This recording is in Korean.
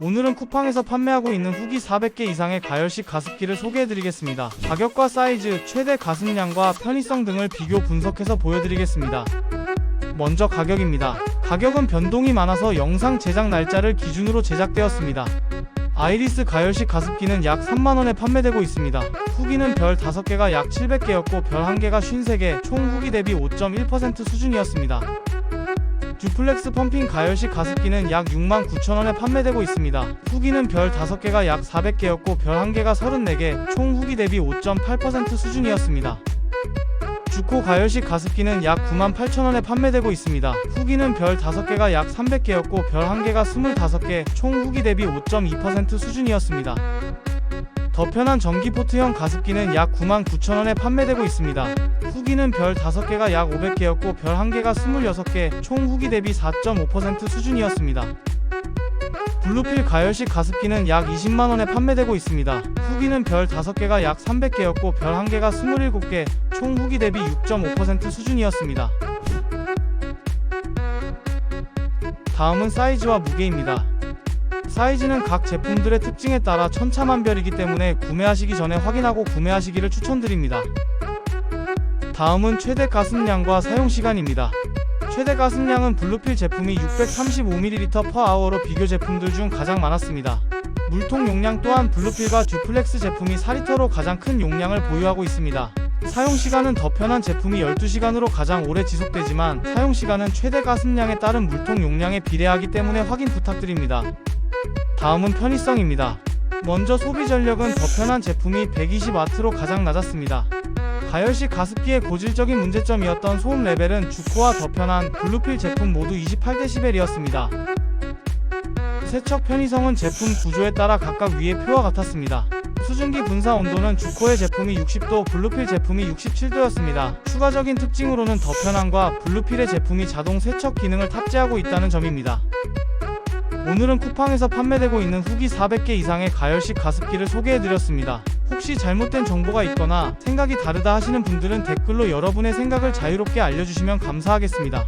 오늘은 쿠팡에서 판매하고 있는 후기 400개 이상의 가열식 가습기를 소개해드리겠습니다. 가격과 사이즈, 최대 가습량과 편의성 등을 비교 분석해서 보여드리겠습니다. 먼저 가격입니다. 가격은 변동이 많아서 영상 제작 날짜를 기준으로 제작되었습니다. 아이리스 가열식 가습기는 약 3만원에 판매되고 있습니다. 후기는 별 5개가 약 700개였고 별 1개가 53개, 총 후기 대비 5.1% 수준이었습니다. 듀플렉스 펌핑 가열식 가습기는 약 6만 9천원에 판매되고 있습니다. 후기는 별 5개가 약 400개였고 별 1개가 34개, 총 후기 대비 5.8% 수준이었습니다. 주코 가열식 가습기는 약 9만 8천원에 판매되고 있습니다. 후기는 별 5개가 약 300개였고 별 1개가 25개, 총 후기 대비 5.2% 수준이었습니다. 더 편한 전기 포트형 가습기는 약 9만 9천원에 판매되고 있습니다. 후기는 별 5개가 약 500개였고 별 1개가 26개, 총 후기 대비 4.5% 수준이었습니다. 블루필 가열식 가습기는 약 20만원에 판매되고 있습니다. 후기는 별 5개가 약 300개였고 별 1개가 27개, 총 후기 대비 6.5% 수준이었습니다. 다음은 사이즈와 무게입니다. 사이즈는 각 제품들의 특징에 따라 천차만별이기 때문에 구매하시기 전에 확인하고 구매하시기를 추천드립니다. 다음은 최대 가습량과 사용시간입니다. 최대 가습량은 블루필 제품이 635ml per hour로 비교 제품들 중 가장 많았습니다. 물통 용량 또한 블루필과 듀플렉스 제품이 4리터로 가장 큰 용량을 보유하고 있습니다. 사용 시간은 더 편한 제품이 12시간으로 가장 오래 지속되지만 사용 시간은 최대 가습량에 따른 물통 용량에 비례하기 때문에 확인 부탁드립니다. 다음은 편의성입니다. 먼저 소비 전력은 더 편한 제품이 120W로 가장 낮았습니다. 가열식 가습기의 고질적인 문제점이었던 소음 레벨은 주코와 더 편한 블루필 제품 모두 28dB이었습니다. 세척 편의성은 제품 구조에 따라 각각 위의 표와 같았습니다. 수증기 분사 온도는 주코의 제품이 60도, 블루필 제품이 67도였습니다. 추가적인 특징으로는 더 편함과 블루필의 제품이 자동 세척 기능을 탑재하고 있다는 점입니다. 오늘은 쿠팡에서 판매되고 있는 후기 400개 이상의 가열식 가습기를 소개해드렸습니다. 혹시 잘못된 정보가 있거나 생각이 다르다 하시는 분들은 댓글로 여러분의 생각을 자유롭게 알려주시면 감사하겠습니다.